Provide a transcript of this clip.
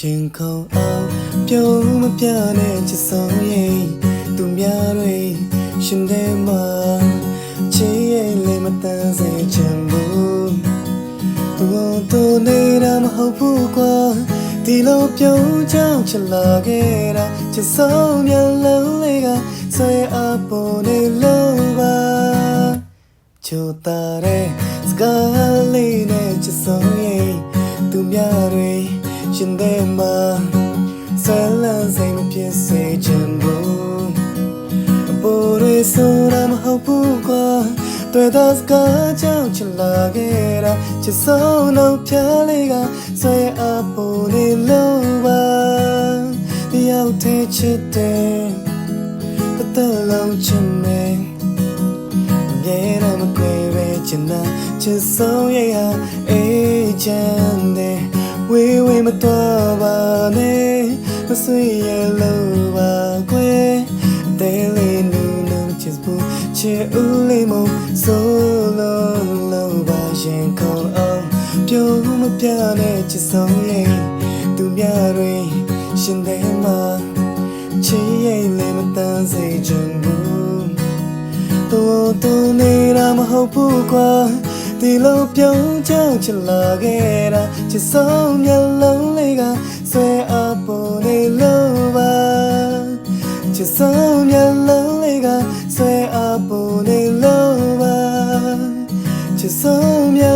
ရှင်ခုံအောင်ပြုံးမပြနဲ့ချစ်ဆုံးရဲ့သူများတွေရှင်တဲ့မှာချစ်ရဲ့လေးမတန်းစေချင်ဘူးသူသူနေတာမဟုတ်ဘူးကွာဒီလိုပြုံးချောင်းချလာခဲ့တာချစ်ဆုံးမျက်လုံးလေးကဆွဲအပေါ်နေလို့ပါချိုတာတဲ့စကားလေးနဲ့ချစ်ဆုံးရဲ့သူများတွေ ရှင်တဲ့မှာဆယ်လန်းစိတ်မဖြစ်စေချင်ဘူးအပေါ်ရဆိုတာမဟုတ်ဘူးကွာတွေ့တဲ့စကားကြောင့်ချလာခဲ့တာချစ်ဆုံးတော့ဖြားလေးကဆွဲအပေါ်နေလို့ပါတယောက်တည်းချစ်တယ်တစ်သက်လုံးချစ်မယ်မြဲတမ်းမကွယ်ပဲချင်တာချစ်ဆုံးရရအေးချမ်းတယ် ဝေးဝေးမတော်ပါနဲ့မဆွေရလို့ပါကွယ်တဲလေးနူနူချစ်ဘူးချစ်ဦးလေးမဆိုလို့လို့ပါရင်ခေါ်အောင်ပြုံးမပြနဲ့ချစ်ဆုံးရဲ့သူများတွေရှင်တဲ့မှာချစ်ရဲ့လေးမတန်းစေချင်ဘူးတူတူနေတာမဟုတ်ဘူးကွာဒီလိုပြုံးချောင်းချလာခဲ့တာ ချစ်ဆုံးမျက်လုံးလေးကဆွဲအပ်ပေါ်နေလို့ပါချစ်ဆုံးမျက်လုံးလေးကဆွဲအပ်ပေါ်နေလို့ပါချစ်ဆုံးမျက်